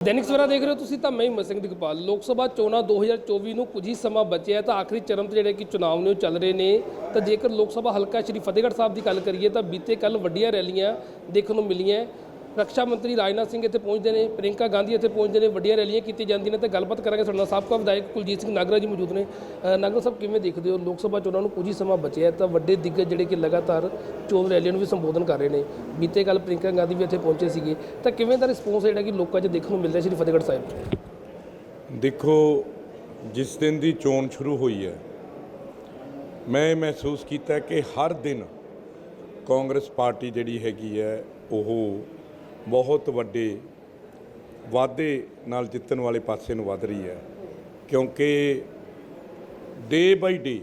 ਦੈਨਿਕ ਸਵੇਰਾ ਦੇਖ ਰਹੇ ਹੋ ਤੁਸੀਂ ਤਾਂ ਮੈਂ ਹਿੰਮਤ ਸਿੰਘ ਦਿਗਪਾਲ। ਲੋਕ ਸਭਾ ਚੋਣਾਂ 2024 ਨੂੰ ਕੁਝ ਹੀ ਸਮਾਂ ਬਚਿਆ ਤਾਂ ਆਖਰੀ ਚਰਮ ਤੇ ਜਿਹੜੇ ਕਿ ਚੁਣਾਵ ਨੇ ਉਹ ਚੱਲ ਰਹੇ ਨੇ। ਤਾਂ ਜੇਕਰ ਲੋਕ ਸਭਾ ਹਲਕਾ ਸ਼੍ਰੀ ਫਤਿਹਗੜ੍ਹ ਸਾਹਿਬ ਦੀ ਗੱਲ ਕਰੀਏ ਤਾਂ ਬੀਤੇ ਕੱਲ ਵੱਡੀਆਂ ਰੈਲੀਆਂ ਦੇਖਣ ਨੂੰ ਮਿਲੀਆਂ ਰੱਖਿਆ ਮੰਤਰੀ ਰਾਜਨਾਥ ਸਿੰਘ ਇੱਥੇ ਪਹੁੰਚਦੇ ਨੇ ਪ੍ਰਿੰਕਾ ਗਾਂਧੀ ਇੱਥੇ ਪਹੁੰਚਦੇ ਨੇ, ਵੱਡੀਆਂ ਰੈਲੀਆਂ ਕੀਤੀ ਜਾਂਦੀਆਂ ਨੇ, ਤੇ ਗੱਲਬਾਤ ਕਰਾਂਗੇ ਸਾਡੇ ਨਾਲ। ਸਾਬਕਾ ਵਿਧਾਇਕ ਕੁਲਜੀਤ ਸਿੰਘ ਨਾਗਰਾ ਜੀ ਮੌਜੂਦ ਨੇ। ਨਾਗਰਾ ਸਾਹਿਬ, ਕਿਵੇਂ ਦੇਖਦੇ ਹੋ? ਲੋਕ ਸਭਾ ਚੋਣਾਂ ਨੂੰ ਕੁਝ ਹੀ ਸਮਾਂ ਬਚਿਆ ਤਾਂ ਵੱਡੇ ਦਿੱਗਜ ਜਿਹੜੇ ਕਿ ਲਗਾਤਾਰ ਚੋਣ ਰੈਲੀਆਂ ਨੂੰ ਵੀ ਸੰਬੋਧਨ ਕਰ ਰਹੇ ਨੇ। ਬੀਤੇ ਕੱਲ ਪ੍ਰਿੰਕਾ ਗਾਂਧੀ ਵੀ ਇੱਥੇ ਪਹੁੰਚੇ ਸੀਗੇ। ਤਾਂ ਕਿਵੇਂ ਦਾ ਰਿਸਪੌਂਸ ਜਿਹੜਾ ਕਿ ਲੋਕਾਂ 'ਚ ਦੇਖਣ ਨੂੰ ਮਿਲ ਰਿਹਾ ਸ਼੍ਰੀ ਫਤਿਹਗੜ੍ਹ ਸਾਹਿਬ? ਦੇਖੋ, ਜਿਸ ਦਿਨ ਦੀ ਚੋਣ ਸ਼ੁਰੂ ਹੋਈ ਹੈ, ਮੈਂ ਇਹ ਮਹਿਸੂਸ ਕੀਤਾ ਕਿ ਹਰ ਦਿਨ ਕਾਂਗਰਸ ਪਾਰਟੀ ਜਿਹੜੀ ਹੈਗੀ ਹੈ, ਉਹ ਬਹੁਤ ਵੱਡੇ ਵਾਅਦੇ ਨਾਲ ਜਿੱਤਣ ਵਾਲੇ ਪਾਸੇ ਨੂੰ ਵਧ ਰਹੀ ਹੈ, ਕਿਉਂਕਿ ਡੇ ਬਾਈ ਡੇ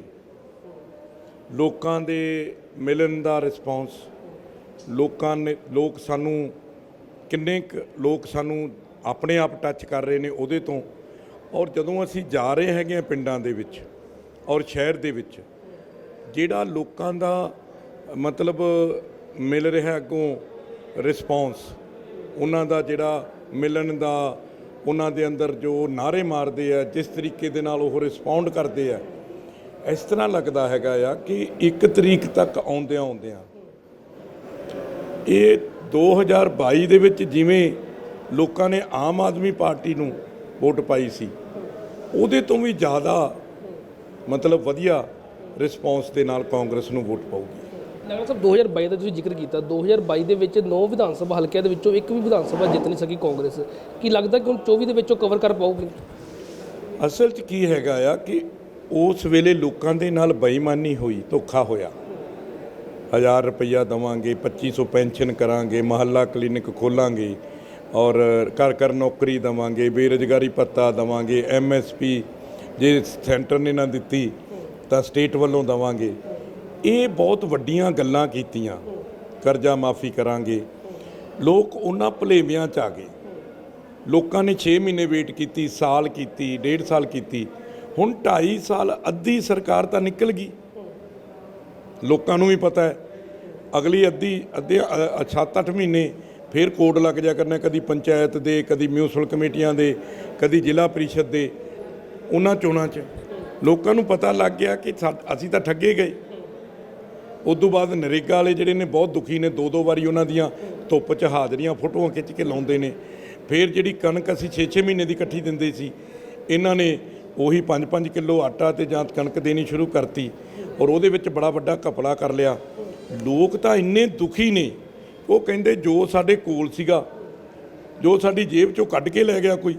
ਲੋਕਾਂ ਦੇ ਮਿਲਣ ਦਾ ਰਿਸਪੌਂਸ ਲੋਕਾਂ ਨੇ, ਲੋਕ ਸਾਨੂੰ ਕਿੰਨੇ ਕੁ ਲੋਕ ਸਾਨੂੰ ਆਪਣੇ ਆਪ ਟੱਚ ਕਰ ਰਹੇ ਨੇ ਉਹਦੇ ਤੋਂ। ਔਰ ਜਦੋਂ ਅਸੀਂ ਜਾ ਰਹੇ ਹੈਗੇ ਆ ਪਿੰਡਾਂ ਦੇ ਵਿੱਚ ਔਰ ਸ਼ਹਿਰ ਦੇ ਵਿੱਚ, ਜਿਹੜਾ ਲੋਕਾਂ ਦਾ ਮਤਲਬ ਮਿਲ ਰਿਹਾ ਅੱਗੋਂ ਰਿਸਪੌਂਸ ਉਹਨਾਂ ਦਾ ਜਿਹੜਾ ਮਿਲਣ ਦਾ, ਉਹਨਾਂ ਦੇ ਅੰਦਰ ਜੋ ਨਾਰੇ ਮਾਰਦੇ ਆ, ਜਿਸ ਤਰੀਕੇ ਦੇ ਨਾਲ ਉਹ ਰਿਸਪੌਂਡ ਕਰਦੇ ਆ, ਇਸ ਤਰ੍ਹਾਂ ਲੱਗਦਾ ਹੈਗਾ ਆ ਕਿ ਇੱਕ ਤਰੀਕ ਤੱਕ ਆਉਂਦਿਆਂ ਆਉਂਦਿਆਂ ਇਹ 2022 ਦੇ ਵਿੱਚ ਜਿਵੇਂ ਲੋਕਾਂ ਨੇ ਆਮ ਆਦਮੀ ਪਾਰਟੀ ਨੂੰ ਵੋਟ ਪਾਈ ਸੀ, ਉਹਦੇ ਤੋਂ ਵੀ ਜ਼ਿਆਦਾ ਮਤਲਬ ਵਧੀਆ ਰਿਸਪੌਂਸ ਦੇ ਨਾਲ ਕਾਂਗਰਸ ਨੂੰ ਵੋਟ ਪਾਊਗੀ। ਨਗਰ ਸਾਹਿਬ 2022 ਦਾ ਤੁਸੀਂ ਜ਼ਿਕਰ ਕੀਤਾ 2022 ਦੇ ਵਿੱਚ 9 ਵਿਧਾਨ ਸਭਾ ਹਲਕਿਆਂ ਦੇ ਵਿੱਚੋਂ ਇੱਕ ਵੀ ਵਿਧਾਨ ਸਭਾ ਜਿੱਤ ਨਹੀਂ ਸਕੀ ਕਾਂਗਰਸ। ਕੀ ਲੱਗਦਾ ਕਿ ਹੁਣ 24 ਦੇ ਵਿੱਚੋਂ ਕਵਰ ਕਰ ਪਾਉਗੀ ਅਸਲ 'ਚ ਕੀ ਹੈਗਾ ਆ ਕਿ ਉਸ ਵੇਲੇ ਲੋਕਾਂ ਦੇ ਨਾਲ ਬੇਈਮਾਨੀ ਹੋਈ, ਧੋਖਾ ਹੋਇਆ। 1000 ਰੁਪਈਆ ਦਵਾਂਗੇ 2500 ਪੈਨਸ਼ਨ ਕਰਾਂਗੇ, ਮਹੱਲਾ ਕਲੀਨਿਕ ਖੋਲਾਂਗੇ ਔਰ ਘਰ ਘਰ ਨੌਕਰੀ ਦਵਾਂਗੇ, ਬੇਰੁਜ਼ਗਾਰੀ ਭੱਤਾ ਦਵਾਂਗੇ ਐਮਐਸਪੀ ਜੇ ਸੈਂਟਰ ਨੇ ਨਾ ਦਿੱਤੀ ਤਾਂ ਸਟੇਟ ਵੱਲੋਂ ਦਵਾਂਗੇ। ਇਹ ਬਹੁਤ ਵੱਡੀਆਂ ਗੱਲਾਂ ਕੀਤੀਆਂ। ਕਰਜ਼ਾ ਮਾਫੀ ਕਰਾਂਗੇ। ਲੋਕ ਉਹਨਾਂ ਭਲੇਵਿਆਂ 'ਚ ਆ ਗਏ। ਲੋਕਾਂ ਨੇ 6 ਮਹੀਨੇ ਵੇਟ ਕੀਤੀ, ਸਾਲ ਕੀਤੀ, ਡੇਢ ਸਾਲ ਕੀਤੀ। ਹੁਣ 2.5 ਸਾਲ, ਅੱਧੀ ਸਰਕਾਰ ਤਾਂ ਨਿਕਲ ਗਈ। ਲੋਕਾਂ ਨੂੰ ਵੀ ਪਤਾ ਹੈ, ਅਗਲੀ ਅੱਧੀ, ਅੱਧੇ 7-8 ਮਹੀਨੇ ਫਿਰ ਕੋਡ ਲੱਗ ਜਾ ਕਰਨਾ, ਕਦੀ ਪੰਚਾਇਤ ਦੇ, ਕਦੀ ਮਿਊਨਿਸਪਲ ਕਮੇਟੀਆਂ ਦੇ, ਕਦੀ ਜ਼ਿਲ੍ਹਾ ਪ੍ਰੀਸ਼ਦ ਦੇ, ਉਹਨਾਂ ਚੋਣਾਂ 'ਚ। ਲੋਕਾਂ ਨੂੰ ਪਤਾ ਲੱਗ ਗਿਆ ਕਿ ਸਾ- ਅਸੀਂ ਤਾਂ ਠੱਗੇ ਗਏ। ਉਸ ਤੋਂ ਬਾਅਦ ਨਰੇਗਾ ਵਾਲੇ ਜਿਹੜੇ ਨੇ ਬਹੁਤ ਦੁਖੀ ਨੇ, ਦੋ ਦੋ ਵਾਰੀ ਉਹਨਾਂ ਦੀਆਂ ਧੁੱਪ 'ਚ ਹਾਜ਼ਰੀਆਂ, ਫੋਟੋਆਂ ਖਿੱਚ ਕੇ ਲਾਉਂਦੇ ਨੇ। ਫਿਰ ਜਿਹੜੀ ਕਣਕ ਅਸੀਂ 6-6 ਮਹੀਨੇ ਦੀ ਇਕੱਠੀ ਦਿੰਦੇ ਸੀ, ਇਹਨਾਂ ਨੇ ਉਹੀ 5-5 ਕਿਲੋ ਆਟਾ ਤੇ ਜਾਂ ਕਣਕ ਦੇਣੀ ਸ਼ੁਰੂ ਕਰਤੀ ਔਰ ਉਹਦੇ ਵਿੱਚ ਬੜਾ ਵੱਡਾ ਘਪਲਾ ਕਰ ਲਿਆ। ਲੋਕ ਤਾਂ ਇੰਨੇ ਦੁਖੀ ਨੇ, ਉਹ ਕਹਿੰਦੇ ਜੋ ਸਾਡੇ ਕੋਲ ਸੀਗਾ, ਜੋ ਸਾਡੀ ਜੇਬ ਚੋਂ ਕੱਢ ਕੇ ਲੈ ਗਿਆ ਕੋਈ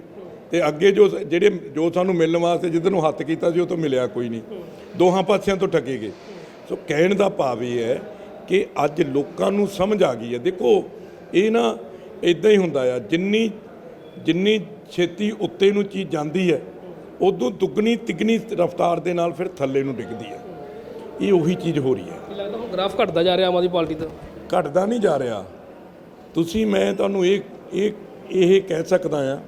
ਤੇ ਅੱਗੇ ਜੋ ਜਿਹੜੇ, ਜੋ ਸਾਨੂੰ ਮਿਲਣ ਵਾਸਤੇ ਜਿੱਧਰ ਨੂੰ ਹੱਥ ਕੀਤਾ ਸੀ, ਉਹ ਤੋਂ ਮਿਲਿਆ ਕੋਈ ਨਹੀਂ। ਦੋਹਾਂ ਪਾਸਿਆਂ ਤੋਂ ਠੱਗੇ ਗਏ। ਸੋ ਕਹਿਣ ਦਾ ਭਾਵ ਇਹ ਹੈ ਕਿ ਅੱਜ ਲੋਕਾਂ ਨੂੰ ਸਮਝ ਆ ਗਈ ਹੈ। ਦੇਖੋ ਇਹ ਨਾ ਇਦਾਂ ਹੀ ਹੁੰਦਾ ਆ ਜਿੰਨੀ ਜਿੰਨੀ ਛੇਤੀ ਉੱਤੇ ਨੂੰ ਚੀਜ਼ ਜਾਂਦੀ ਹੈ ਉਦੋਂ ਦੁੱਗਣੀ ਤਿੱਗਣੀ ਰਫ਼ਤਾਰ ਦੇ ਨਾਲ ਫਿਰ ਥੱਲੇ ਨੂੰ ਡਿੱਗਦੀ ਹੈ। ਇਹ ਉਹੀ ਚੀਜ਼ ਹੋ ਰਹੀ ਹੈ। ਲੱਗਦਾ ਹੁਣ ਗ੍ਰਾਫ ਘਟਦਾ ਜਾ ਰਿਹਾ ਆਮ ਆਦਮੀ ਪਾਰਟੀ ਦਾ? ਘਟਦਾ ਨਹੀਂ ਜਾ ਰਿਹਾ। ਤੁਸੀਂ ਮੈਂ ਤੁਹਾਨੂੰ ਇਹ ਇਹ ਇਹ ਕਹਿ ਸਕਦਾ ਆ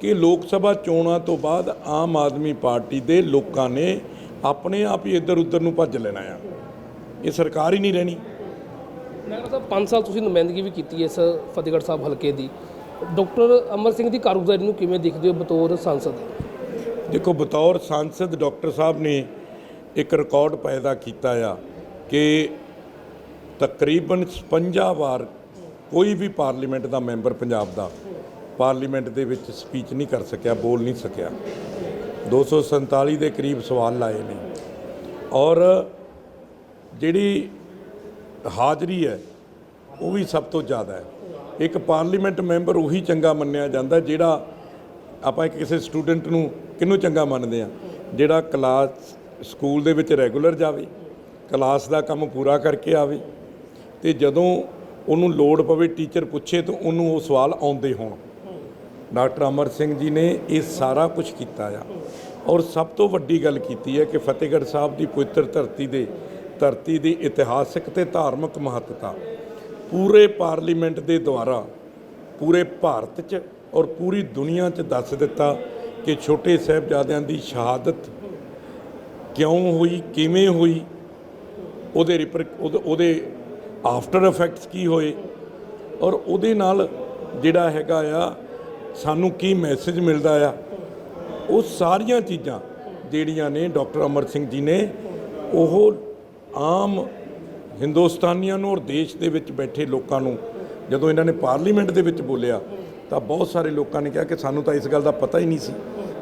ਕਿ ਲੋਕ ਸਭਾ ਚੋਣਾਂ ਤੋਂ ਬਾਅਦ ਆਮ ਆਦਮੀ ਪਾਰਟੀ ਦੇ ਲੋਕਾਂ ਨੇ ਆਪਣੇ ਆਪ ਹੀ ਇੱਧਰ ਉੱਧਰ ਨੂੰ ਭੱਜ ਲੈਣਾ ਆ। ਇਹ ਸਰਕਾਰ ਹੀ ਨਹੀਂ ਰਹਿਣੀ। ਨਗਰ ਸਾਹਿਬ 5 ਸਾਲ ਤੁਸੀਂ ਨੁਮਾਇੰਦਗੀ ਵੀ ਕੀਤੀ ਹੈ ਇਸ ਫਤਿਹਗੜ੍ਹ ਸਾਹਿਬ ਹਲਕੇ ਦੀ। ਡਾਕਟਰ ਅਮਰ ਸਿੰਘ ਦੀ ਕਾਰਗੁਜ਼ਾਰੀ ਨੂੰ ਕਿਵੇਂ ਦੇਖਦੇ ਹੋ ਬਤੌਰ ਸੰਸਦ? ਦੇਖੋ ਬਤੌਰ ਸੰਸਦ ਡਾਕਟਰ ਸਾਹਿਬ ਨੇ ਇੱਕ ਰਿਕਾਰਡ ਪੈਦਾ ਕੀਤਾ ਆ ਕਿ ਤਕਰੀਬਨ 56 ਵਾਰ ਕੋਈ ਵੀ ਪਾਰਲੀਮੈਂਟ ਦਾ ਮੈਂਬਰ ਪੰਜਾਬ ਦਾ ਪਾਰਲੀਮੈਂਟ ਦੇ ਵਿੱਚ ਸਪੀਚ ਨਹੀਂ ਕਰ ਸਕਿਆ ਬੋਲ ਨਹੀਂ ਸਕਿਆ। 247 ਦੇ ਕਰੀਬ ਸਵਾਲ ਲਾਏ ਨੇ। ਔਰ ਜਿਹੜੀ ਹਾਜ਼ਰੀ ਹੈ, ਉਹ ਵੀ ਸਭ ਤੋਂ ਜ਼ਿਆਦਾ ਹੈ। ਇੱਕ ਪਾਰਲੀਮੈਂਟ ਮੈਂਬਰ ਉਹੀ ਚੰਗਾ ਮੰਨਿਆ ਜਾਂਦਾ ਜਿਹੜਾ ਆਪਾਂ ਇੱਕ ਕਿਸੇ ਸਟੂਡੈਂਟ ਨੂੰ ਕਿਹਨੂੰ ਚੰਗਾ ਮੰਨਦੇ ਆ ਜਿਹੜਾ ਕਲਾਸ ਸਕੂਲ ਦੇ ਵਿੱਚ ਰੈਗੂਲਰ ਜਾਵੇ, ਕਲਾਸ ਦਾ ਕੰਮ ਪੂਰਾ ਕਰਕੇ ਆਵੇ ਤੇ ਜਦੋਂ ਉਹਨੂੰ ਲੋੜ ਪਵੇ ਟੀਚਰ ਪੁੱਛੇ ਤਾਂ ਉਹਨੂੰ ਉਹ ਸਵਾਲ ਆਉਂਦੇ ਹੋਣ। ਡਾਕਟਰ ਅਮਰ ਸਿੰਘ ਜੀ ਨੇ ਇਹ ਸਾਰਾ ਕੁਝ ਕੀਤਾ ਆ। ਔਰ ਸਭ ਤੋਂ ਵੱਡੀ ਗੱਲ ਕੀਤੀ ਹੈ ਕਿ ਫਤਿਹਗੜ੍ਹ ਸਾਹਿਬ ਦੀ ਪਵਿੱਤਰ ਧਰਤੀ ਦੇ, ਧਰਤੀ ਦੀ ਇਤਿਹਾਸਕ ਤੇ ਧਾਰਮਿਕ ਮਹੱਤਤਾ ਪੂਰੇ ਪਾਰਲੀਮੈਂਟ ਦੇ ਦੁਆਰਾ ਪੂਰੇ ਭਾਰਤ 'ਚ ਔਰ ਪੂਰੀ ਦੁਨੀਆ 'ਚ ਦੱਸ ਦਿੱਤਾ ਕਿ ਛੋਟੇ ਸਾਹਿਬਜ਼ਾਦਿਆਂ ਦੀ ਸ਼ਹਾਦਤ ਕਿਉਂ ਹੋਈ, ਕਿਵੇਂ ਹੋਈ, ਉਹਦੇ ਰਿਪਰ, ਉਹਦੇ ਆਫਟਰ ਇਫੈਕਟਸ ਕੀ ਹੋਏ ਔਰ ਉਹਦੇ ਨਾਲ ਜਿਹੜਾ ਹੈਗਾ ਆ ਸਾਨੂੰ ਕੀ ਮੈਸੇਜ ਮਿਲਦਾ ਆ? ਉਹ ਸਾਰੀਆਂ ਚੀਜ਼ਾਂ ਜਿਹੜੀਆਂ ਨੇ ਡਾਕਟਰ ਅਮਰ ਸਿੰਘ ਜੀ ਨੇ, ਉਹ ਆਮ ਹਿੰਦੁਸਤਾਨੀਆਂ ਨੂੰ ਔਰ ਦੇਸ਼ ਦੇ ਵਿੱਚ ਬੈਠੇ ਲੋਕਾਂ ਨੂੰ ਜਦੋਂ ਇਹਨਾਂ ਨੇ ਪਾਰਲੀਮੈਂਟ ਦੇ ਵਿੱਚ ਬੋਲਿਆ, ਤਾਂ ਬਹੁਤ ਸਾਰੇ ਲੋਕਾਂ ਨੇ ਕਿਹਾ ਕਿ ਸਾਨੂੰ ਤਾਂ ਇਸ ਗੱਲ ਦਾ ਪਤਾ ਹੀ ਨਹੀਂ ਸੀ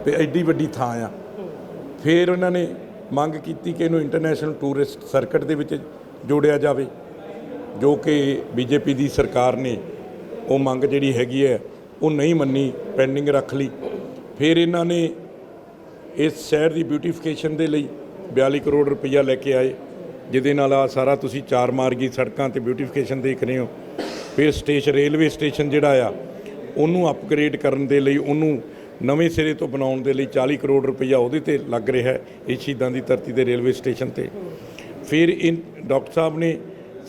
ਵੀ ਐਡੀ ਵੱਡੀ ਥਾਂ ਆ। ਫਿਰ ਉਹਨਾਂ ਨੇ ਮੰਗ ਕੀਤੀ ਕਿ ਇਹਨੂੰ ਇੰਟਰਨੈਸ਼ਨਲ ਟੂਰਿਸਟ ਸਰਕਟ ਦੇ ਵਿੱਚ ਜੋੜਿਆ ਜਾਵੇ, ਜੋ ਕਿ ਬੀਜੇਪੀ ਦੀ ਸਰਕਾਰ ਨੇ ਉਹ ਮੰਗ ਜਿਹੜੀ ਹੈਗੀ ਹੈ ਉਹ ਨਹੀਂ ਮੰਨੀ ਪੈਂਡਿੰਗ ਰੱਖ ਲਈ। ਫਿਰ ਇਹਨਾਂ ਨੇ ਇਸ ਸ਼ਹਿਰ ਦੀ ਬਿਊਟੀਫਿਕੇਸ਼ਨ ਦੇ ਲਈ 42 ਕਰੋੜ ਰੁਪਈਆ ਲੈ ਕੇ ਆਏ, ਜਿਹਦੇ ਨਾਲ ਆ ਸਾਰਾ ਤੁਸੀਂ ਚਾਰ ਮਾਰਗੀ ਸੜਕਾਂ ਤੇ ਬਿਊਟੀਫਿਕੇਸ਼ਨ ਦੇਖ ਰਹੇ ਹੋ। ਫਿਰ ਸਟੇਸ਼ਨ ਰੇਲਵੇ ਸਟੇਸ਼ਨ ਜਿਹੜਾ ਆ, ਉਹਨੂੰ ਅਪਗ੍ਰੇਡ ਕਰਨ ਦੇ ਲਈ, ਉਹਨੂੰ ਨਵੇਂ ਸਿਰੇ ਤੋਂ ਬਣਾਉਣ ਦੇ ਲਈ 40 ਕਰੋੜ ਰੁਪਈਆ ਉਹਦੇ ਤੇ ਲੱਗ ਰਿਹਾ ਹੈ, ਇਹ ਸ਼ਹੀਦਾਂ ਦੀ ਧਰਤੀ ਦੇ ਰੇਲਵੇ ਸਟੇਸ਼ਨ ਤੇ। ਫਿਰ ਇਨ, ਡਾਕਟਰ ਸਾਹਿਬ ਨੇ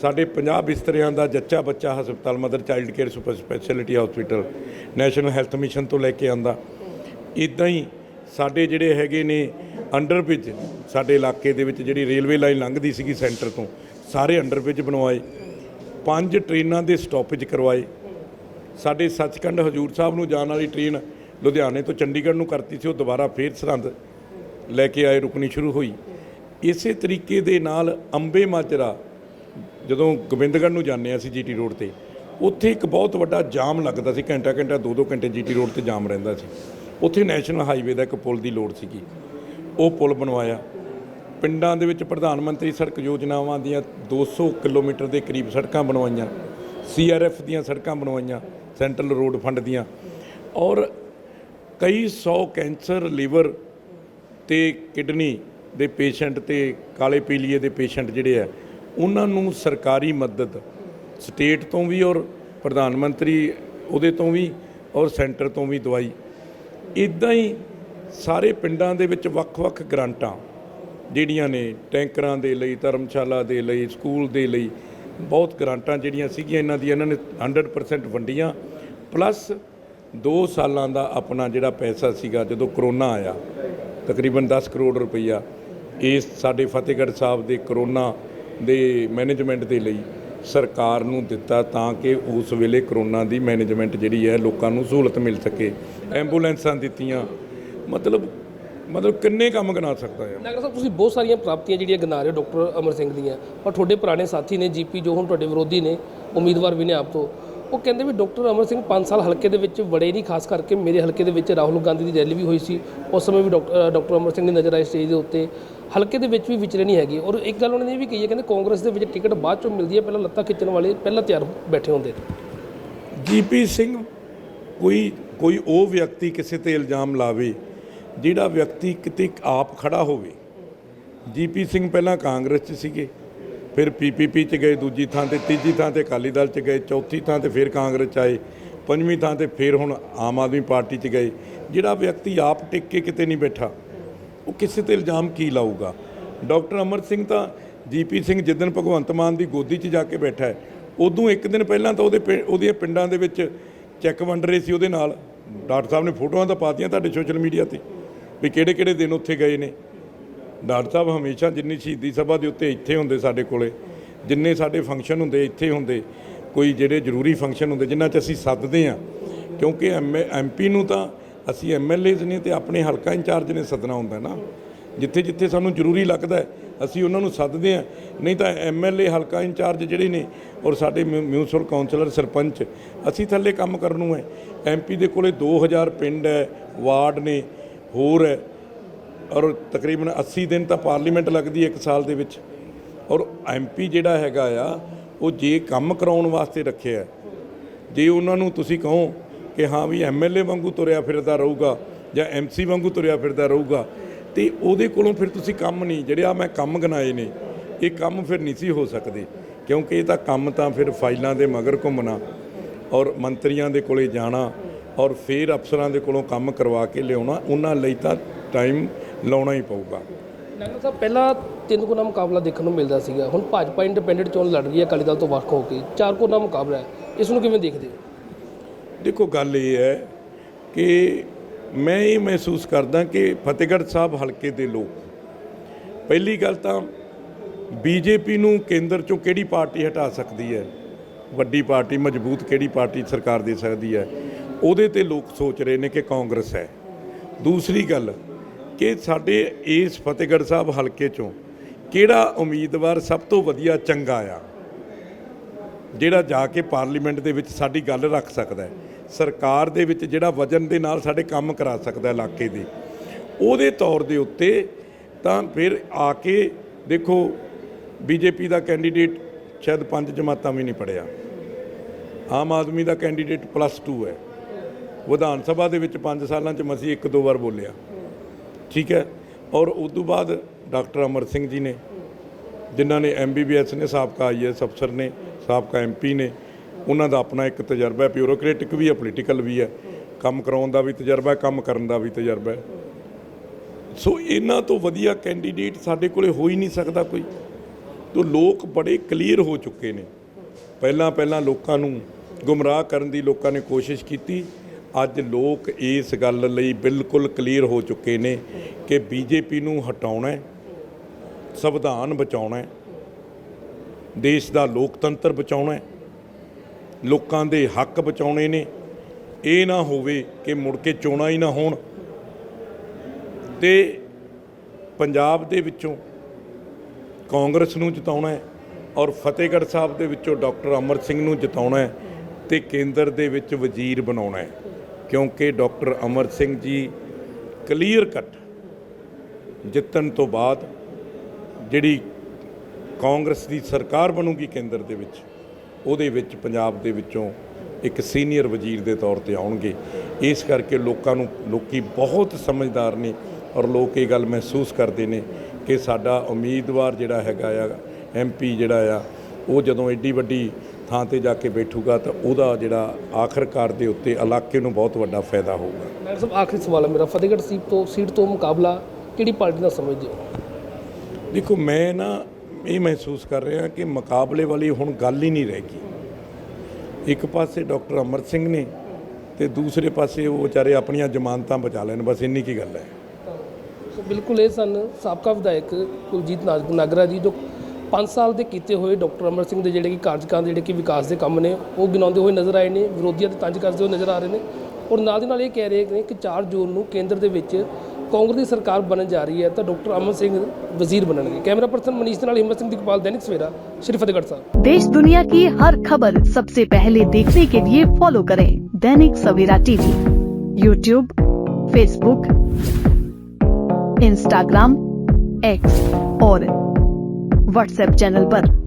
ਸਾਡੇ 50 ਬਿਸਤਰਿਆਂ ਦਾ ਜੱਚਾ ਬੱਚਾ ਹਸਪਤਾਲ, mother child care super speciality hospital, national health mission ਤੋਂ ਲੈ ਕੇ ਆਂਦਾ। ਇਦਾਂ ਹੀ ਸਾਡੇ ਜਿਹੜੇ ਹੈਗੇ ਨੇ ਅੰਡਰਬ੍ਰਿਜ, ਸਾਡੇ ਇਲਾਕੇ ਦੇ ਵਿੱਚ ਜਿਹੜੀ ਰੇਲਵੇ ਲਾਈਨ ਲੰਘਦੀ ਸੀਗੀ ਸੈਂਟਰ ਤੋਂ, ਸਾਰੇ ਅੰਡਰਬ੍ਰਿਜ ਬਣਵਾਏ। ਪੰਜ ਟ੍ਰੇਨਾਂ ਦੇ ਸਟਾਪੇਜ ਕਰਵਾਏ। ਸਾਡੇ ਸੱਚਖੰਡ ਹਜੂਰ ਸਾਹਿਬ ਨੂੰ ਜਾਣ ਵਾਲੀ ਟ੍ਰੇਨ ਲੁਧਿਆਣੇ ਤੋਂ ਚੰਡੀਗੜ੍ਹ ਨੂੰ ਕਰਤੀ ਸੀ, ਉਹ ਦੁਬਾਰਾ ਫੇਰ ਸਰਹੰਦ ਲੈ ਕੇ ਆਏ, ਰੁਕਣੀ ਸ਼ੁਰੂ ਹੋਈ। ਇਸੇ ਤਰੀਕੇ ਦੇ ਨਾਲ ਅੰਬੇ ਮਾਜਰਾ ਜਦੋਂ ਗੋਬਿੰਦਗੜ੍ਹ ਨੂੰ ਜਾਂਦੇ ਹਾਂ ਅਸੀਂ ਜੀਟੀ ਰੋਡ ਤੇ, ਉੱਥੇ ਇੱਕ ਬਹੁਤ ਵੱਡਾ ਜਾਮ ਲੱਗਦਾ ਸੀ, ਘੰਟਾ ਘੰਟਾ ਦੋ ਦੋ ਘੰਟੇ ਜੀਟੀ ਰੋਡ ਤੇ ਜਾਮ ਰਹਿੰਦਾ ਸੀ। ਉੱਥੇ ਨੈਸ਼ਨਲ ਹਾਈਵੇ ਦਾ ਇੱਕ ਪੁਲ ਦੀ ਲੋੜ ਸੀਗੀ। ਉਹ ਪੁਲ ਬਣਵਾਇਆ। ਪਿੰਡਾਂ ਦੇ ਵਿੱਚ ਪ੍ਰਧਾਨ ਮੰਤਰੀ ਸੜਕ ਯੋਜਨਾਵਾਂ ਦੀਆਂ 200 ਕਿਲੋਮੀਟਰ ਦੇ ਕਰੀਬ ਸੜਕਾਂ ਬਣਵਾਈਆਂ। ਸੀਆਰਐਫ ਦੀਆਂ ਸੜਕਾਂ ਬਣਵਾਈਆਂ ਸੈਂਟਰਲ ਰੋਡ ਫੰਡ ਦੀਆਂ। ਔਰ ਕਈ ਸੌ ਕੈਂਸਰ, ਲੀਵਰ ਤੇ ਕਿਡਨੀ ਦੇ ਪੇਸ਼ੈਂਟ ਤੇ ਕਾਲੇ ਪੀਲੀਏ ਦੇ ਪੇਸ਼ੈਂਟ ਜਿਹੜੇ ਆ ਉਹਨਾਂ ਨੂੰ ਸਰਕਾਰੀ ਮਦਦ ਸਟੇਟ ਤੋਂ ਵੀ ਔਰ ਪ੍ਰਧਾਨ ਮੰਤਰੀ ਉਹਦੇ ਤੋਂ ਵੀ ਔਰ ਸੈਂਟਰ ਤੋਂ ਵੀ ਦਵਾਈ। ਇਦਾਂ ਹੀ ਸਾਰੇ ਪਿੰਡਾਂ ਦੇ ਵਿੱਚ ਵੱਖ-ਵੱਖ ਗ੍ਰਾਂਟਾਂ ਜਿਹੜੀਆਂ ਨੇ ਟੈਂਕਰਾਂ ਦੇ ਲਈ, ਧਰਮਸ਼ਾਲਾ ਦੇ ਲਈ, ਸਕੂਲ ਦੇ ਲਈ ਬਹੁਤ ਗ੍ਰਾਂਟਾਂ ਜਿਹੜੀਆਂ ਸੀਗੀਆਂ ਇਹਨਾਂ ਦੀ ਇਹਨਾਂ ਨੇ 100% ਵੰਡੀਆਂ। ਪਲੱਸ 2 ਸਾਲਾਂ ਦਾ ਆਪਣਾ ਜਿਹੜਾ ਪੈਸਾ ਸੀਗਾ, ਜਦੋਂ ਕਰੋਨਾ ਆਇਆ, ਤਕਰੀਬਨ 10 ਕਰੋੜ ਰੁਪਈਆ ਇਸ ਸਾਡੇ ਫਤਿਹਗੜ੍ਹ ਸਾਹਿਬ ਦੇ ਕਰੋਨਾ ਦੇ ਮੈਨੇਜਮੈਂਟ ਦੇ ਲਈ ਸਰਕਾਰ ਨੂੰ ਦਿੱਤਾ ਤਾਂ ਕਿ ਉਸ ਵੇਲੇ ਕਰੋਨਾ ਦੀ ਮੈਨੇਜਮੈਂਟ ਜਿਹੜੀ ਹੈ ਲੋਕਾਂ ਨੂੰ ਸਹੂਲਤ ਮਿਲ ਸਕੇ। ਐਂਬੂਲੈਂਸਾਂ ਦਿੱਤੀਆਂ। ਮਤਲਬ ਮਤਲਬ ਕਿੰਨੇ ਕੰਮ ਗਿਣਾ ਸਕਦਾ ਹੈ? ਨਗਰ ਸਾਹਿਬ, ਤੁਸੀਂ ਬਹੁਤ ਸਾਰੀਆਂ ਪ੍ਰਾਪਤੀਆਂ ਜਿਹੜੀਆਂ ਗਿਣਾ ਰਹੇ ਹੋ ਡਾਕਟਰ ਅਮਰ ਸਿੰਘ ਦੀਆਂ, ਪਰ ਤੁਹਾਡੇ ਪੁਰਾਣੇ ਸਾਥੀ ਨੇ, ਜੀਪੀ ਜੋ ਹੁਣ ਤੁਹਾਡੇ ਵਿਰੋਧੀ ਨੇ, ਉਮੀਦਵਾਰ ਵੀ ਨੇ ਆਪ ਤੋਂ। ਉਹ ਕਹਿੰਦੇ ਵੀ ਡਾਕਟਰ ਅਮਰ ਸਿੰਘ 5 ਸਾਲ ਹਲਕੇ ਦੇ ਵਿੱਚ ਵੜੇ ਨਹੀਂ, ਖਾਸ ਕਰਕੇ ਮੇਰੇ ਹਲਕੇ ਦੇ ਵਿੱਚ ਰਾਹੁਲ ਗਾਂਧੀ ਦੀ ਰੈਲੀ ਵੀ ਹੋਈ ਸੀ। ਉਸ ਸਮੇਂ ਵੀ ਡਾਕਟਰ ਡਾਕਟਰ ਅਮਰ ਸਿੰਘ ਦੀ ਨਜ਼ਰ ਆਏ ਸਟੇਜ ਦੇ ਉੱਤੇ। ਹਲਕੇ ਦੇ ਵਿੱਚ ਵੀ ਵਿਚਰੇ ਨਹੀਂ ਹੈਗੇ। ਔਰ ਇੱਕ ਗੱਲ ਉਹਨਾਂ ਨੇ ਇਹ ਵੀ ਕਹੀ ਹੈ, ਕਹਿੰਦੇ ਕਾਂਗਰਸ ਦੇ ਵਿੱਚ ਟਿਕਟ ਬਾਅਦ ਚੋਂ ਮਿਲਦੀ ਹੈ, ਪਹਿਲਾਂ ਲੱਤਾਂ ਖਿੱਚਣ ਵਾਲੇ ਪਹਿਲਾਂ ਤਿਆਰ ਬੈਠੇ ਹੁੰਦੇ ਨੇ। ਜੀਪੀ ਸਿੰਘ, ਕੋਈ ਕੋਈ ਉਹ ਵਿਅਕਤੀ ਕਿਸੇ ਤੇ ਇਲਜ਼ਾਮ ਲਾਵੇ, ਜਿਹੜਾ ਵਿਅਕਤੀ ਕਿਤੇ ਆਪ ਖੜਾ ਹੋਵੇ। ਜੀਪੀ ਸਿੰਘ ਪਹਿਲਾਂ ਕਾਂਗਰਸ 'ਚ ਸੀਗੇ। ਫਿਰ ਪੀਪੀਪੀ 'ਚ ਗਏ, ਦੂਜੀ ਥਾਂ ਤੇ, ਤੀਜੀ ਥਾਂ ਤੇ ਅਕਾਲੀ ਦਲ 'ਚ ਗਏ, ਚੌਥੀ ਥਾਂ ਤੇ ਫਿਰ ਕਾਂਗਰਸ 'ਚ ਆਏ, ਪੰਜਵੀਂ ਥਾਂ ਤੇ ਫਿਰ ਹੁਣ ਆਮ ਆਦਮੀ ਪਾਰਟੀ 'ਚ ਗਏ। ਜਿਹੜਾ ਵਿਅਕਤੀ ਆਪ ਟਿਕ ਕੇ ਕਿਤੇ ਨਹੀਂ ਬੈਠਾ, ਉਹ ਕਿਸੇ ਤੇ ਇਲਜ਼ਾਮ ਕੀ ਲਾਊਗਾ? ਡਾਕਟਰ ਅਮਰ ਸਿੰਘ ਤਾਂ ਜੀਪੀ ਸਿੰਘ ਜਿੱਦਣ ਭਗਵੰਤ ਮਾਨ ਦੀ ਗੋਦੀ 'ਚ ਜਾ ਕੇ ਬੈਠਾ ਹੈ, ਉਦੋਂ ਇੱਕ ਦਿਨ ਪਹਿਲਾਂ ਤਾਂ ਉਹਦੇ ਪਿੰ- ਉਹਦੀਆਂ ਪਿੰਡਾਂ ਦੇ ਵਿੱਚ ਚੈੱਕ ਵੰਡ ਰਹੇ ਸੀ ਉਹਦੇ ਨਾਲ। ਡਾਕਟਰ ਸਾਹਿਬ ਨੇ ਫੋਟੋਆਂ ਤਾਂ ਪਾਤੀਆਂ ਤੁਹਾਡੇ ਸੋਸ਼ਲ ਮੀਡੀਆ ਤੇ, ਵੀ ਕਿਹੜੇ ਕਿਹੜੇ ਦਿਨ ਉੱਥੇ ਗਏ ਨੇ। ਡਾਕਟਰ ਸਾਹਿਬ ਹਮੇਸ਼ਾ ਜਿੰਨੀ ਸ਼ਹੀਦੀ ਸਭਾ ਦੇ ਉੱਤੇ ਇੱਥੇ ਹੁੰਦੇ ਸਾਡੇ ਕੋਲੇ, ਜਿੰਨੇ ਸਾਡੇ ਫੰਕਸ਼ਨ ਹੁੰਦੇ ਇੱਥੇ ਹੁੰਦੇ, ਕੋਈ ਜਿਹੜੇ ਜ਼ਰੂਰੀ ਫੰਕਸ਼ਨ ਹੁੰਦੇ ਜਿਨ੍ਹਾਂ 'ਚ ਅਸੀਂ ਸੱਦਦੇ ਆ ਕਿਉਂਕਿ ਐਮਪੀ ਨੂੰ ਤਾਂ ਅਸੀਂ ਐਮਐਲਏਜ਼ ਨੇ ਤੇ ਆਪਣੇ ਹਲਕਾ ਇੰਚਾਰਜ ਨੇ ਸੱਦਣਾ ਹੁੰਦਾ ਨਾ। ਜਿੱਥੇ ਜਿੱਥੇ ਸਾਨੂੰ ਜ਼ਰੂਰੀ ਲੱਗਦਾ ਅਸੀਂ ਉਹਨਾਂ ਨੂੰ ਸੱਦਦੇ ਆ ਨਹੀਂ ਤਾਂ ਐਮਐਲਏ ਹਲਕਾ ਇੰਚਾਰਜ ਜਿਹੜੇ ਨੇ ਔਰ ਸਾਡੇ ਮਿਊ- ਮਿਊਂਸਪਲ ਕਾਉਂਸਲਰ ਸਰਪੰਚ, ਅਸੀਂ ਥੱਲੇ ਕੰਮ ਕਰਨ ਨੂੰ ਹੈ। ਐਮਪੀ ਦੇ ਕੋਲੇ 2000 ਪਿੰਡ ਹੈ, ਵਾਰਡ ਨੇ, ਹੋਰ ਹੈ। ਔਰ ਤਕਰੀਬਨ 80 ਦਿਨ ਤਾਂ ਪਾਰਲੀਮੈਂਟ ਲੱਗਦੀ ਹੈ ਇੱਕ ਸਾਲ ਦੇ ਵਿੱਚ। ਔਰ ਐਮਪੀ ਜਿਹੜਾ ਹੈਗਾ ਆ, ਉਹ ਜੇ ਕੰਮ ਕਰਾਉਣ ਵਾਸਤੇ ਰੱਖਿਆ ਜੇ ਉਹਨਾਂ ਨੂੰ ਤੁਸੀਂ ਕਹੋ ਕਿ ਹਾਂ ਵੀ ਐਮਐਲਏ ਵਾਂਗੂ ਤੁਰਿਆ ਫਿਰਦਾ ਰਹੂਗਾ ਜਾਂ ਐਮਸੀ ਵਾਂਗੂ ਤੁਰਿਆ ਫਿਰਦਾ ਰਹੂਗਾ, ਤੇ ਉਹਦੇ ਕੋਲੋਂ ਫਿਰ ਤੁਸੀਂ ਕੰਮ ਨਹੀਂ, ਜਿਹੜੇ ਆ ਮੈਂ ਕੰਮ ਗਨਾਏ ਨੇ, ਇਹ ਕੰਮ ਫਿਰ ਨਹੀਂ ਸੀ ਹੋ ਸਕਦੇ। ਕਿਉਂਕਿ ਇਹ ਤਾਂ ਕੰਮ ਤਾਂ ਫਿਰ ਫਾਈਲਾਂ ਦੇ ਮਗਰ ਘੁੰਮਣਾ ਔਰ ਮੰਤਰੀਆਂ ਦੇ ਕੋਲੇ ਜਾਣਾ ਔਰ ਫਿਰ ਅਫਸਰਾਂ ਦੇ ਕੋਲੋਂ ਕੰਮ ਕਰਵਾ ਕੇ ਲਿਆਉਣਾ, ਉਹਨਾਂ ਲਈ ਤਾਂ ਟਾਈਮ ਲਾਉਣਾ ਹੀ ਪਊਗਾ। ਨਗਰ ਸਾਹਿਬ ਪਹਿਲਾਂ ਤਿੰਨ ਕੋਨਾ ਮੁਕਾਬਲਾ ਦੇਖਣ ਨੂੰ ਮਿਲਦਾ ਸੀਗਾ। ਹੁਣ ਭਾਜਪਾ ਇੰਡੀਪੈਂਡੈਂਟ ਚੋਣ ਲੜ ਰਹੀ ਹੈ ਅਕਾਲੀ ਦਲ ਤੋਂ ਵੱਖ ਹੋ ਕੇ। ਚਾਰ ਕੋਨਾ ਮੁਕਾਬਲਾ ਹੈ। ਇਸ ਨੂੰ ਕਿਵੇਂ ਦੇਖਦੇ ਹੋ? ਦੇਖੋ ਗੱਲ ਇਹ ਹੈ ਕਿ ਮੈਂ ਇਹ ਮਹਿਸੂਸ ਕਰਦਾ ਕਿ ਫਤਿਹਗੜ੍ਹ ਸਾਹਿਬ ਹਲਕੇ ਦੇ ਲੋਕ ਪਹਿਲੀ ਗੱਲ ਤਾਂ ਬੀਜੇਪੀ ਨੂੰ ਕੇਂਦਰ ਚੋਂ ਕਿਹੜੀ ਪਾਰਟੀ ਹਟਾ ਸਕਦੀ ਹੈ? ਵੱਡੀ ਪਾਰਟੀ ਮਜ਼ਬੂਤ ਕਿਹੜੀ ਪਾਰਟੀ ਸਰਕਾਰ ਦੇ ਸਕਦੀ ਹੈ? ਉਹਦੇ ਤੇ ਲੋਕ ਸੋਚ ਰਹੇ ਨੇ ਕਿ ਕਾਂਗਰਸ ਹੈ। ਦੂਸਰੀ ਗੱਲ ਕਿ ਸਾਡੇ ਇਸ ਫਤਿਹਗੜ੍ਹ ਸਾਹਿਬ ਹਲਕੇ ਚੋਂ ਕਿਹੜਾ ਉਮੀਦਵਾਰ ਸਭ ਤੋਂ ਵਧੀਆ ਚੰਗਾ ਆ? ਜਿਹੜਾ ਜਾ ਕੇ ਪਾਰਲੀਮੈਂਟ ਦੇ ਵਿੱਚ ਸਾਡੀ ਗੱਲ ਰੱਖ ਸਕਦਾ ਹੈ। ਸਰਕਾਰ ਦੇ ਵਿੱਚ ਜਿਹੜਾ ਵਜਨ ਦੇ ਨਾਲ ਸਾਡੇ ਕੰਮ ਕਰਾ ਸਕਦਾ ਇਲਾਕੇ ਦੇ। ਉਹਦੇ ਤੌਰ ਦੇ ਉੱਤੇ ਤਾਂ ਫਿਰ ਆ ਕੇ ਦੇਖੋ ਬੀਜੇਪੀ ਦਾ ਕੈਂਡੀਡੇਟ ਸ਼ਾਇਦ ਪੰਜ ਜਮਾਤਾਂ ਵੀ ਨਹੀਂ ਪੜਿਆ ਆਮ ਆਦਮੀ ਦਾ ਕੈਂਡੀਡੇਟ ਪਲੱਸ 2 ਹੈ। ਵਿਧਾਨ ਸਭਾ ਦੇ ਵਿੱਚ 5 ਸਾਲਾਂ 'ਚ ਮਸੀਂ ਇੱਕ ਦੋ ਵਾਰ ਬੋਲਿਆ। ਠੀਕ ਹੈ। ਔਰ ਉਸ ਤੋਂ ਬਾਅਦ ਡਾਕਟਰ ਅਮਰ ਸਿੰਘ ਜੀ ਨੇ, ਜਿਨ੍ਹਾਂ ਨੇ ਐਮਬੀਬੀਐਸ ਨੇ, ਸਾਬਕਾ ਆਈਐਸ ਅਫਸਰ ਨੇ, ਸਾਬਕਾ ਐਮਪੀ ਨੇ, ਉਹਨਾਂ ਦਾ ਆਪਣਾ ਇੱਕ ਤਜਰਬਾ ਹੈ। ਬਿਊਰੋਕ੍ਰੈਟਿਕ ਵੀ ਹੈ ਪੋਲੀਟੀਕਲ ਵੀ ਹੈ। ਕੰਮ ਕਰਾਉਣ ਦਾ ਵੀ ਤਜਰਬਾ ਹੈ, ਕੰਮ ਕਰਨ ਦਾ ਵੀ ਤਜਰਬਾ ਹੈ। ਸੋ ਇਹਨਾਂ ਤੋਂ ਵਧੀਆ ਕੈਂਡੀਡੇਟ ਸਾਡੇ ਕੋਲੇ ਹੋ ਹੀ ਨਹੀਂ ਸਕਦਾ ਕੋਈ। ਤੋ ਲੋਕ ਬੜੇ ਕਲੀਅਰ ਹੋ ਚੁੱਕੇ ਨੇ। ਪਹਿਲਾਂ ਪਹਿਲਾਂ ਲੋਕਾਂ ਨੂੰ ਗੁੰਮਰਾਹ ਕਰਨ ਦੀ ਲੋਕਾਂ ਨੇ ਕੋਸ਼ਿਸ਼ ਕੀਤੀ। ਅੱਜ ਲੋਕ ਇਸ ਗੱਲ ਲਈ ਬਿਲਕੁਲ ਕਲੀਅਰ ਹੋ ਚੁੱਕੇ ਨੇ ਕਿ ਬੀਜੇਪੀ ਨੂੰ ਹਟਾਉਣਾ ਹੈ, ਸੰਵਿਧਾਨ ਬਚਾਉਣਾ ਹੈ, ਦੇਸ਼ ਦਾ ਲੋਕਤੰਤਰ ਬਚਾਉਣਾ ਹੈ, ਲੋਕਾਂ ਦੇ ਹੱਕ ਬਚਾਉਣੇ ਨੇ। ਇਹ ਨਾ ਹੋਵੇ ਕਿ ਮੁੜ ਕੇ ਚੋਣਾਂ ਹੀ ਨਾ ਹੋਣ। ਤੇ ਪੰਜਾਬ ਦੇ ਵਿੱਚੋਂ ਕਾਂਗਰਸ ਨੂੰ ਜਿਤਾਉਣਾ ਹੈ ਔਰ ਫਤਿਹਗੜ੍ਹ ਸਾਹਿਬ ਦੇ ਵਿੱਚੋਂ ਡਾਕਟਰ ਅਮਰ ਸਿੰਘ ਨੂੰ ਜਿਤਾਉਣਾ ਹੈ ਤੇ ਕੇਂਦਰ ਦੇ ਵਿੱਚ ਵਜ਼ੀਰ ਬਣਾਉਣਾ ਹੈ। ਕਿਉਂਕਿ doctor Amar Singh ji clear cut ਜਿੱਤਣ ਤੋਂ ਬਾਅਦ ਜਿਹੜੀ ਕਾਂਗਰਸ ਦੀ ਸਰਕਾਰ ਬਣੂਗੀ ਕੇਂਦਰ ਦੇ ਵਿੱਚ, ਉਹਦੇ ਵਿੱਚ ਪੰਜਾਬ ਦੇ ਵਿੱਚੋਂ ਇੱਕ ਸੀਨੀਅਰ ਵਜ਼ੀਰ ਦੇ ਤੌਰ ਤੇ ਆਉਣਗੇ। ਇਸ ਕਰਕੇ ਲੋਕਾਂ ਨੂੰ, ਲੋਕੀ ਬਹੁਤ ਸਮਝਦਾਰ ਨੇ ਔਰ ਲੋਕ ਇਹ ਗੱਲ ਮਹਿਸੂਸ ਕਰਦੇ ਨੇ ਕਿ ਸਾਡਾ ਉਮੀਦਵਾਰ ਜਿਹੜਾ ਹੈਗਾ ਆ ਐਮਪੀ ਜਿਹੜਾ ਆ, ਉਹ ਜਦੋਂ ਐਡੀ ਵੱਡੀ ਥਾਂ ਤੇ ਜਾ ਕੇ ਬੈਠੂਗਾ ਤਾਂ ਉਹਦਾ ਜਿਹੜਾ ਆਖਰਕਾਰ ਦੇ ਉੱਤੇ ਇਲਾਕੇ ਨੂੰ ਬਹੁਤ ਵੱਡਾ ਫਾਇਦਾ ਹੋਊਗਾ। ਮੈਡਮ ਸਾਹਿਬ ਆਖਰੀ ਸਵਾਲ ਹੈ ਮੇਰਾ। ਫਤਿਹਗੜ੍ਹ ਸੀਟ ਤੋਂ ਸੀਟ ਤੋਂ ਮੁਕਾਬਲਾ ਕਿਹੜੀ ਪਾਰਟੀ ਨਾਲ ਸਮਝਦੇ ਹੋ? ਦੇਖੋ ਮੈਂ ਨਾ ਇਹ ਮਹਿਸੂਸ ਕਰ ਰਿਹਾ ਕਿ ਮੁਕਾਬਲੇ ਵਾਲੀ ਹੁਣ ਗੱਲ ਹੀ ਨਹੀਂ ਰਹਿ ਗਈ। ਇੱਕ ਪਾਸੇ ਡਾਕਟਰ ਅਮਰ ਸਿੰਘ ਨੇ ਤੇ ਦੂਸਰੇ ਪਾਸੇ ਉਹ ਵਿਚਾਰੇ ਆਪਣੀਆਂ ਜ਼ਮਾਨਤਾਂ ਬਚਾ ਲੈਣ। ਬਸ ਇੰਨੀ ਕੀ ਗੱਲ ਹੈ। ਸੋ ਬਿਲਕੁਲ ਇਹ ਸਨ ਸਾਬਕਾ ਵਿਧਾਇਕ ਕੁਲਜੀਤ ਨਾਗ- ਨਾਗਰਾ ਜੀ ਜੋ 5 ਸਾਲ ਦੇ ਕੀਤੇ ਹੋਏ ਡਾਕਟਰ ਅਮਰ ਸਿੰਘ ਦੇ ਜਿਹੜੇ ਕਿ ਕਾਰਜਕਾਂ ਦੇ ਜਿਹੜੇ ਕਿ ਵਿਕਾਸ ਦੇ ਕੰਮ ਨੇ ਉਹ ਗਿਣਾਉਂਦੇ ਹੋਏ ਨਜ਼ਰ ਆਏ ਨੇ ਵਿਰੋਧੀਆਂ ਤੇ ਤੰਜ ਕਰਦੇ ਹੋਏ ਨਜ਼ਰ ਆ ਰਹੇ ਨੇ ਔਰ ਨਾਲ ਦੀ ਨਾਲ ਇਹ ਕਹਿ ਰਹੇ ਨੇ ਕਿ 4 ਜੂਨ ਨੂੰ ਕੇਂਦਰ ਦੇ ਵਿੱਚ ਕਾਂਗਰਸ ਦੀ ਸਰਕਾਰ ਬਣਨ ਜਾ ਰਹੀ ਹੈ ਤਾਂ ਡਾਕਟਰ ਅਮਰ ਸਿੰਘ ਵਜ਼ੀਰ ਬਣਨਗੇ ਕੈਮਰਾ ਪਰਸਨ ਮਨੀਸ਼ ਦੇ ਨਾਲ ਹਿੰਮਤ ਸਿੰਘ ਦੀਪਾਲ ਦੈਨਿਕ ਸਵੇਰਾ ਸ਼੍ਰੀ ਫਤਿਹਗੜ੍ਹ ਸਾਹਿਬ देश दुनिया की हर खबर सबसे पहले देखने के लिए फॉलो करें Dainik Savera TV YouTube Facebook Instagram X और व्हाट्सएप चैनल पर।